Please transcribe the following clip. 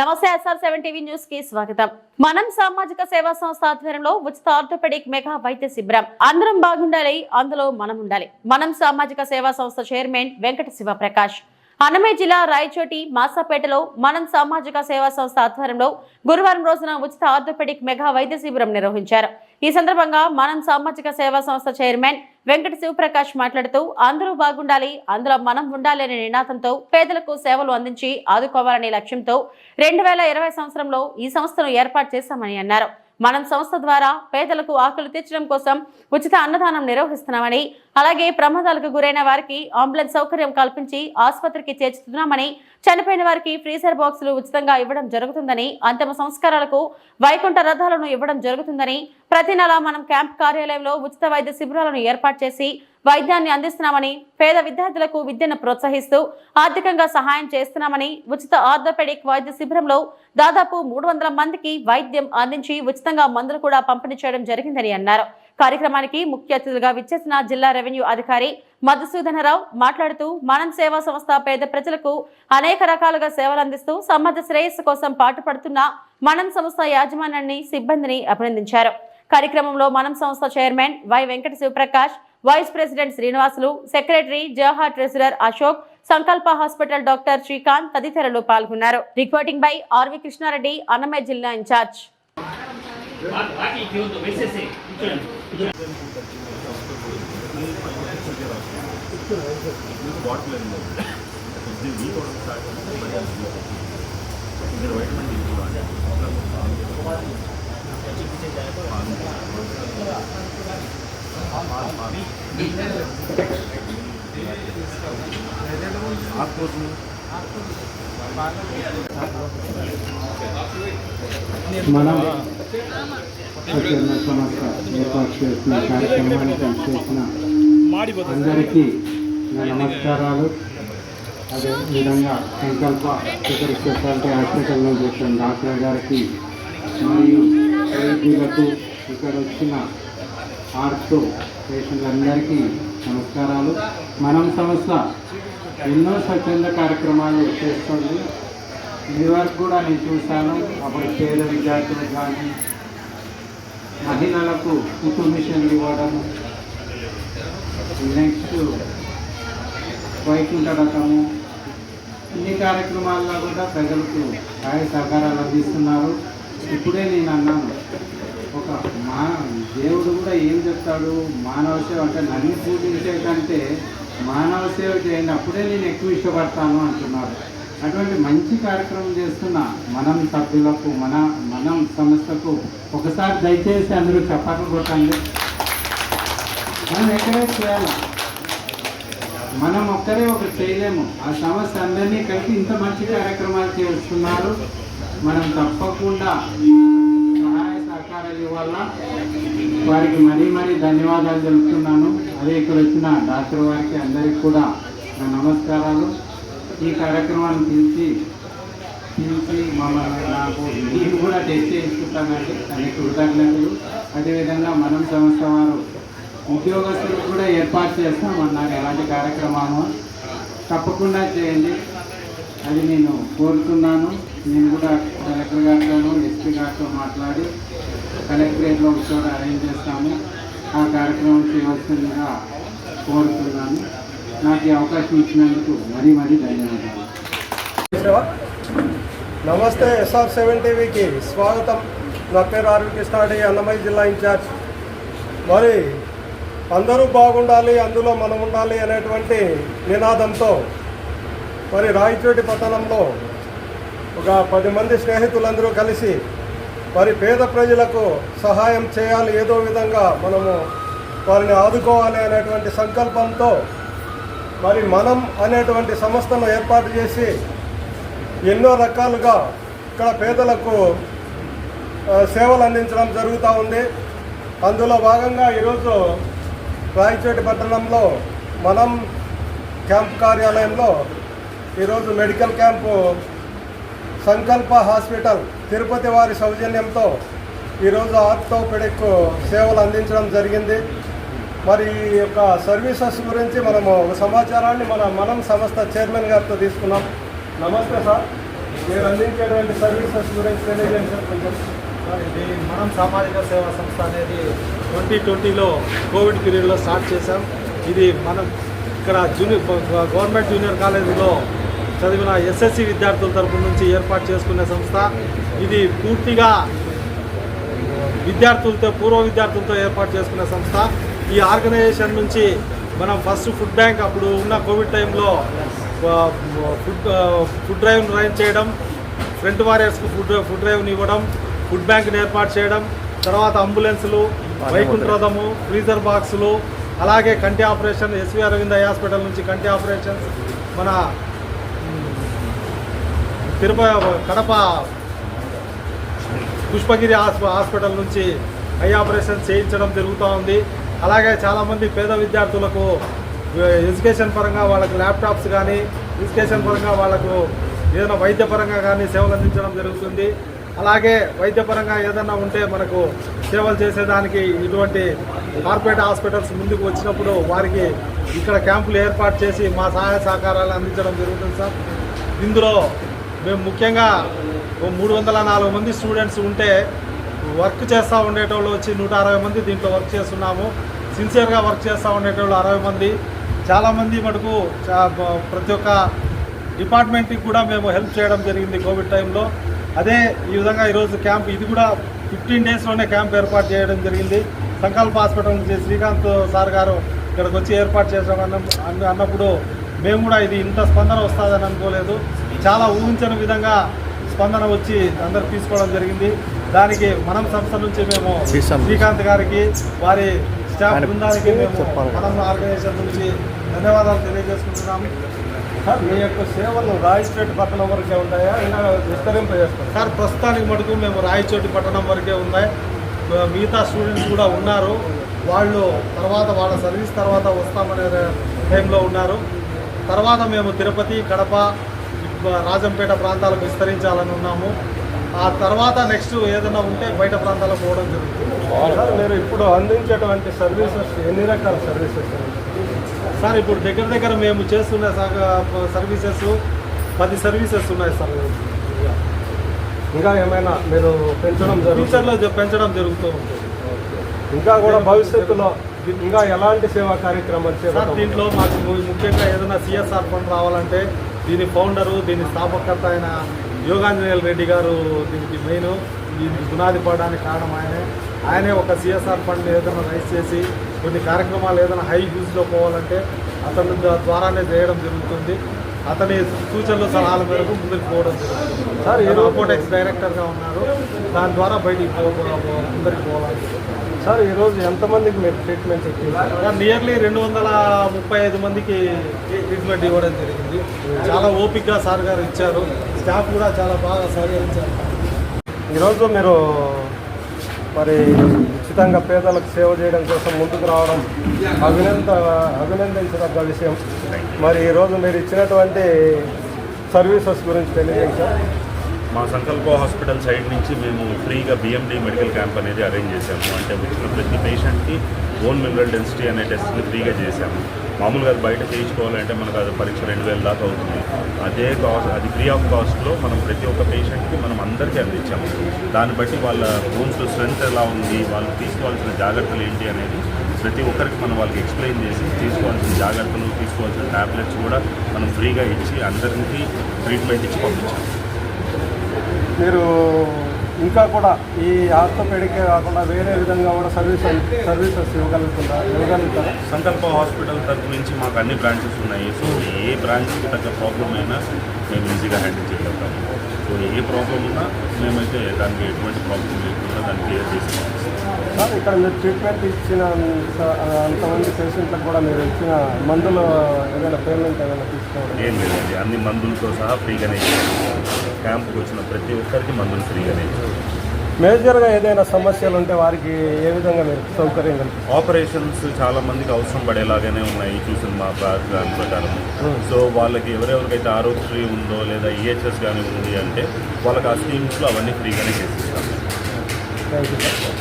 నమస్తే SR seven TV న్యూస్కి స్వాగతం. మనం సామాజిక సేవా సంస్థ ఆధ్వర్యంలో ఉచిత ఆర్థోపెడిక్ మెగా వైద్య శిబిరం. అందరం బాగుండాలి అందులో మనం ఉండాలి. మనం సామాజిక సేవా సంస్థ చైర్మన్ వెంకట శివ ప్రకాష్ అన్నమయ్య జిల్లా రాయచోటి మాసాపేటలో మనం సామాజిక సేవా సంస్థ ఆధ్వర్యంలో గురువారం రోజున ఉచిత ఆర్థోపెడిక్ మెగా వైద్య శిబిరం నిర్వహించారు. ఈ సందర్భంగా మనం సామాజిక సేవా సంస్థ చైర్మన్ వెంకట శివప్రకాష్ మాట్లాడుతూ అందరూ బాగుండాలి అందులో మనం ఉండాలి అనే నినాదంతో పేదలకు సేవలు అందించి ఆదుకోవాలనే లక్ష్యంతో రెండు వేల ఇరవై సంవత్సరంలో ఈ సంస్థను ఏర్పాటు చేశామని అన్నారు. మనం సంస్థ ద్వారా పేదలకు ఆకలి తీర్చడం కోసం ఉచిత అన్నదానం నిర్వహిస్తున్నామని అలాగే ప్రమాదాలకు గురైన వారికి అంబులెన్స్ సౌకర్యం కల్పించి ఆసుపత్రికి చేర్చుతున్నామని చనిపోయిన వారికి ఫ్రీజర్ బాక్సులు ఉచితంగా ఇవ్వడం జరుగుతుందని అంతిమ సంస్కారాలకు వైకుంఠ రథాలను ఇవ్వడం జరుగుతుందని ప్రతి నెల మనం క్యాంప్ కార్యాలయంలో ఉచిత వైద్య శిబిరాలను ఏర్పాటు చేసి వైద్యాన్ని అందిస్తున్నామని పేద విద్యార్థులకు విద్యను ప్రోత్సహిస్తూ ఆర్థికంగా సహాయం చేస్తున్నామని ఉచిత ఆర్థోపెడిక్ వైద్య శిబిరంలో దాదాపు మూడు వందల మందికి వైద్యం అందించి ఉచితంగా మందులు కూడా పంపిణీ చేయడం జరిగిందని అన్నారు. కార్యక్రమానికి ముఖ్య అతిథులుగా విచ్చేసిన జిల్లా రెవెన్యూ అధికారి మధుసూదనరావు మాట్లాడుతూ మనం సేవా సంస్థ పేద ప్రజలకు అనేక రకాలుగా సేవలు అందిస్తూ సమాజ శ్రేయస్సు కోసం పాటుపడుతున్న మనం సంస్థ యాజమాన్యాన్ని సిబ్బందిని అభినందించారు. కార్యక్రమంలో మనం సంస్థ chairman Y Venkata Sivaprakash vice president Srinivasulu secretary Jawahar treasurer Ashok Sankalpa hospital doctor Srikanth తదితరులు పాల్గొన్నారు. Reporting by R V Krishna Reddy Annamayya జిల్లా ఇన్ఛార్జ్. బాటిల్ మనం సత్యన్న సంస్థ ఏర్పాటు చేసిన కార్యక్రమానికి చేసిన అందరికీ నా నమస్కారాలు. అదే విధంగా సంకల్ప ఇతర స్పెషాలిటీ హాస్పిటల్లో చేసిన డాక్టర్ గారికి మరియు వైద్యులకు ఇక్కడ వచ్చిన ఆర్తో పేషెంట్లందరికీ నమస్కారాలు. మనం సంస్థ ఎన్నో స్వచ్ఛంద కార్యక్రమాలు చేస్తుంది. ఇదివరకు కూడా నేను చూశాను. అప్పుడు పేద విద్యార్థులకు కానీ మహిళలకు కుట్టు ఇవ్వడం నెక్స్ట్ వైకుంఠ రకము ఇన్ని కార్యక్రమాల్లో కూడా ప్రజలకు సహాయ సహకారాలు అందిస్తున్నారు. ఇప్పుడే నేను అన్నాను మా దేవుడు కూడా ఏం చెప్తాడు? మానవ సేవ అంటే నన్ను పూజించే కంటే మానవ సేవ చేయండి అప్పుడే నేను ఎక్కువ ఇష్టపడతాను అంటున్నారు అటువంటి మంచి కార్యక్రమం చేస్తున్న మనం సభ్యులకు మన మనం సంస్థకు ఒకసారి దయచేసి అందరూ చప్పట్లు కొట్టండి. మనం ఎక్కడే చేయాలి? మనం ఒక్కరే ఒకటి చేయలేము. ఆ సంస్థ అందరినీ కలిపి ఇంత మంచి కార్యక్రమాలు చేస్తున్నారు. మనం తప్పకుండా సహాయ వల్ల వారికి మరీ మరీ ధన్యవాదాలు తెలుపుతున్నాను. అదే ఇక్కడ వచ్చిన డాక్టర్ వారికి అందరికి కూడా నా నమస్కారాలు. ఈ కార్యక్రమాన్ని పిలిచి పిలిచి మమ్మల్ని నాకు నేను కూడా టెస్ట్ చేయించుకుంటానండి దానికి కృతజ్ఞతలు. అదేవిధంగా మనం సంస్థ వారు ఉద్యోగస్తులకు కూడా ఏర్పాటు చేస్తామన్నారు ఎలాంటి కార్యక్రమాలు తప్పకుండా చేయండి. అది నేను కోరుతున్నాను. నేను కూడా కలెక్టర్ గారితో ఎస్పీ గారితో మాట్లాడి కలెక్టరేట్లో కూడా అరేంజ్ చేస్తాము. ఆ కార్యక్రమం చేయవలసిందిగా కోరుతున్నాను. నాకు ఈ అవకాశం ఇచ్చినందుకు మరీ మరీ ధన్యవాదాలు. నమస్తే ఎస్ఆర్ సెవెన్ టీవీకి స్వాగతం. నా పేరు ఆర్వి కృష్ణాడి అన్నమయ్య జిల్లా ఇన్ఛార్జ్. మరి అందరూ బాగుండాలి అందులో మనం ఉండాలి అనేటువంటి నినాదంతో మరి రాయచోటి పట్టణంలో ఒక పది మంది స్నేహితులందరూ కలిసి మరి పేద ప్రజలకు సహాయం చేయాలి ఏదో విధంగా మనము వారిని ఆదుకోవాలి అనేటువంటి సంకల్పంతో మరి మనం అనేటువంటి సంస్థను ఏర్పాటు చేసి ఎన్నో రకాలుగా ఇక్కడ పేదలకు సేవలు అందించడం జరుగుతూ ఉంది. అందులో భాగంగా ఈరోజు రాయచోటి పట్టణంలో మనం క్యాంప్ కార్యాలయంలో ఈరోజు medical camp Sankalpa hospital Tirupati వారి సౌజన్యంతో ఈరోజు ఆర్థోపెడిక్ సేవలు అందించడం జరిగింది. మరి ఈ యొక్క సర్వీసెస్ గురించి మనము ఒక సమాచారాన్ని మన మనం సంస్థ చైర్మన్ గారితో తీసుకున్నాం. నమస్తే సార్. మీరు అందించేటువంటి సర్వీసెస్ గురించి తెలియజేయండి సార్. కొంచెం ఇది మనం సామాజిక సేవా సంస్థ అనేది ట్వంటీ ట్వంటీలో కోవిడ్ పీరియడ్లో స్టార్ట్ చేశాం. ఇది మనం ఇక్కడ జూనియర్ గవర్నమెంట్ జూనియర్ కాలేజీలో చదివిన ఎస్ఎస్సి విద్యార్థుల తరపు నుంచి ఏర్పాటు చేసుకునే సంస్థ. ఇది పూర్తిగా విద్యార్థులతో పూర్వ విద్యార్థులతో ఏర్పాటు చేసుకునే సంస్థ. ఈ ఆర్గనైజేషన్ నుంచి మనం ఫస్ట్ ఫుడ్ బ్యాంక్ అప్పుడు ఉన్న కోవిడ్ టైంలో ఫుడ్ ఫుడ్ డ్రైవ్ను రన్ చేయడం ఫ్రంట్ వారియర్స్కు ఫుడ్ ఫుడ్ డ్రైవ్ని ఇవ్వడం ఫుడ్ బ్యాంక్ని ఏర్పాటు చేయడం తర్వాత అంబులెన్సులు వైకుంఠరథము ఫ్రీజర్ బాక్సులు అలాగే కంటి ఆపరేషన్ ఎస్వి అరవింద హాస్పిటల్ నుంచి కంటి ఆపరేషన్స్ మన తిరుపతి కడప పుష్పగిరి హాస్ప- హాస్పిటల్ నుంచి ఐ ఆపరేషన్ చేయించడం జరుగుతూ ఉంది. అలాగే చాలామంది పేద విద్యార్థులకు ఎడ్యుకేషన్ పరంగా వాళ్ళకు ల్యాప్టాప్స్ కానీ ఎడ్యుకేషన్ పరంగా వాళ్ళకు ఏదైనా వైద్యపరంగా కానీ సేవలు అందించడం జరుగుతుంది. అలాగే వైద్యపరంగా ఏదైనా ఉంటే మనకు సేవలు చేసేదానికి ఇటువంటి కార్పొరేట్ హాస్పిటల్స్ ముందుకు వచ్చినప్పుడు వారికి ఇక్కడ క్యాంపులు ఏర్పాటు చేసి మా సహాయ సహకారాలు అందించడం జరుగుతుంది సార్. ఇందులో మేము ముఖ్యంగా ఓ మూడు వందల నాలుగు మంది స్టూడెంట్స్ ఉంటే వర్క్ చేస్తూ ఉండేటోళ్ళు వచ్చి నూట అరవై మంది దీంట్లో వర్క్ చేస్తున్నాము. సిన్సియర్గా వర్క్ చేస్తూ ఉండేటోళ్ళు అరవై మంది. చాలామంది మటుకు ప్రతి ఒక్క డిపార్ట్మెంట్కి కూడా మేము హెల్ప్ చేయడం జరిగింది కోవిడ్ టైంలో. అదే ఈ విధంగా ఈరోజు క్యాంప్ ఇది కూడా ఫిఫ్టీన్ డేస్లోనే క్యాంప్ ఏర్పాటు చేయడం జరిగింది. సంకల్ప హాస్పిటల్ నుంచి శ్రీకాంత్ సార్ గారు ఇక్కడికి వచ్చి ఏర్పాటు చేసామన్న అన్నప్పుడు మేము కూడా ఇది ఇంత స్పందన వస్తుందని అనుకోలేదు. చాలా ఊహించని విధంగా స్పందన వచ్చి అందరు తీసుకోవడం జరిగింది. దానికి మనం సంస్థ నుంచి మేము శ్రీకాంత్ గారికి వారి స్టాఫ్ బృందానికి మేము మనం ఆర్గనైజేషన్ నుంచి ధన్యవాదాలు తెలియజేసుకుంటున్నాము. సార్ మీ యొక్క సేవలు రాయస్పేట పట్టణం వరకే ఉంటాయా? ఇలా విస్తరింపజేస్తారు సార్ ప్రస్తుతానికి మటుకు మేము రాయచోటి పట్టణం వరకే ఉన్నాయి. మిగతా స్టూడెంట్స్ కూడా ఉన్నారు. వాళ్ళు తర్వాత వాళ్ళ సర్వీస్ తర్వాత వస్తామనే టైంలో ఉన్నారు. తర్వాత మేము తిరుపతి కడప రాజంపేట ప్రాంతాలకు విస్తరించాలని ఉన్నాము. ఆ తర్వాత నెక్స్ట్ ఏదైనా ఉంటే బయట ప్రాంతాలకు పోవడం జరుగుతుంది. సార్ మీరు ఇప్పుడు అందించేటువంటి సర్వీసెస్ ఎన్ని రకాల సర్వీసెస్ సార్? ఇప్పుడు దగ్గర దగ్గర మేము చేస్తున్న సర్వీసెస్ పది సర్వీసెస్ ఉన్నాయి సార్. ఇంకా ఏమైనా మీరు పెంచడం ఫ్యూచర్లో పెంచడం జరుగుతూ ఉంటుంది. ఇంకా కూడా భవిష్యత్తులో ఇంకా ఎలాంటి సేవా కార్యక్రమాలు దీంట్లో మాకు ముఖ్యంగా ఏదైనా సిఎస్ఆర్ ఫండ్ రావాలంటే దీని ఫౌండరు దీని స్థాపకర్త అయిన యోగాంజనేయుల రెడ్డి గారు దీనికి మెయిన్ దీనికి పునాది పడడానికి కారణం ఆయనే. ఆయనే ఒక సిఎస్ఆర్ ఫండ్ ఏదైనా రైజ్ చేసి కొన్ని కార్యక్రమాలు ఏదైనా హై యూజ్లో పోవాలంటే అతని ద్వారానే చేయడం జరుగుతుంది. అతని సూచనలు సలహాల మేరకు ముందుకు పోవడం జరుగుతుంది. సార్, అపోటెక్స్ డైరెక్టర్గా ఉన్నారు. దాని ద్వారా బయటికి ముందరికి పోవాలి. సార్ ఈరోజు ఎంతమందికి మీరు ట్రీట్మెంట్ ఇచ్చింది నియర్లీ రెండు వందల ముప్పై ఐదు మందికి ట్రీట్మెంట్ ఇవ్వడం జరిగింది. చాలా ఓపిక్గా సార్ గారు ఇచ్చారు. స్టాఫ్ కూడా చాలా బాగా సహకరించారు. ఈరోజు మీరు మరి ఉచితంగా పేదలకు సేవ చేయడం కోసం ముందుకు రావడం అభినంద అభినందించదగ్గ విషయం. మరి ఈరోజు మీరు ఇచ్చినటువంటి సర్వీసెస్ గురించి తెలియజేయండి మా సంకల్ప హాస్పిటల్ సైడ్ నుంచి మేము ఫ్రీగా బిఎండి మెడికల్ క్యాంప్ అనేది అరేంజ్ చేశాము. అంటే వచ్చిన ప్రతి పేషెంట్కి ఓన్ మినరల్ డెన్సిటీ అనే టెస్ట్ని ఫ్రీగా చేశాము. మామూలుగా అది బయట చేయించుకోవాలంటే మనకు అది పరీక్ష రెండు వేల దాకా అవుతుంది. అదే కాస్ట్ అది ఫ్రీ ఆఫ్ కాస్ట్లో మనం ప్రతి ఒక్క పేషెంట్కి మనం అందరికీ అందించాము. దాన్ని బట్టి వాళ్ళ బోన్స్ స్ట్రెంత్ ఎలా ఉంది వాళ్ళు తీసుకోవాల్సిన జాగ్రత్తలు ఏంటి అనేది ప్రతి ఒక్కరికి మనం వాళ్ళకి ఎక్స్ప్లెయిన్ చేసి తీసుకోవాల్సిన జాగ్రత్తలు తీసుకోవాల్సిన ట్యాబ్లెట్స్ కూడా మనం ఫ్రీగా ఇచ్చి అందరికీ ట్రీట్మెంట్ ఇచ్చి పంపించాము. మీరు ఇంకా కూడా ఈ ఆర్థోపెడికే కాకుండా వేరే విధంగా కూడా సర్వీస్ సర్వీసెస్ ఇవ్వగలుగుతుందా? ఇవ్వగలుగుతారా? సంకల్ప హాస్పిటల్ తరపు నుంచి మాకు అన్ని బ్రాంచెస్ ఉన్నాయి. సో ఏ బ్రాంచ్కి తగ్గ ప్రాబ్లం అయినా మేము ఈజీగా హ్యాండిల్ చేయగలుగుతాము సో ఏ ప్రాబ్లం ఉన్నా మేమైతే దానికి ఎటువంటి ప్రాబ్లం లేకుండా దాన్ని క్లియర్ చేసి సార్ ఇక్కడ మీరు ట్రీట్మెంట్ ఇచ్చిన అంతమంది పేషెంట్లకు కూడా మీరు ఇచ్చిన మందులు ఏదైనా పేమెంట్ ఏదైనా తీసుకోవడం? ఏం లేదండి. అన్ని మందులతో సహా ఫ్రీగానే ఇచ్చాము క్యాంప్కి వచ్చిన ప్రతి ఒక్కరికి మందులు ఫ్రీగానే. మేజర్గా ఏదైనా సమస్యలు ఉంటే వారికి ఏ విధంగా మీరు సౌకర్యం ఆపరేషన్స్ చాలా మందికి అవసరం పడేలాగానే ఉన్నాయి చూసిన మా దాని ప్రకారం. సో వాళ్ళకి ఎవరెవరికైతే ఆరోగ్యశ్రీ ఉందో లేదా ఈహెచ్ఎస్ కానీ ఉంది అంటే వాళ్ళకి ఆ స్కీమ్స్లో అవన్నీ ఫ్రీగానే చేసిస్తాం. Thank you sir.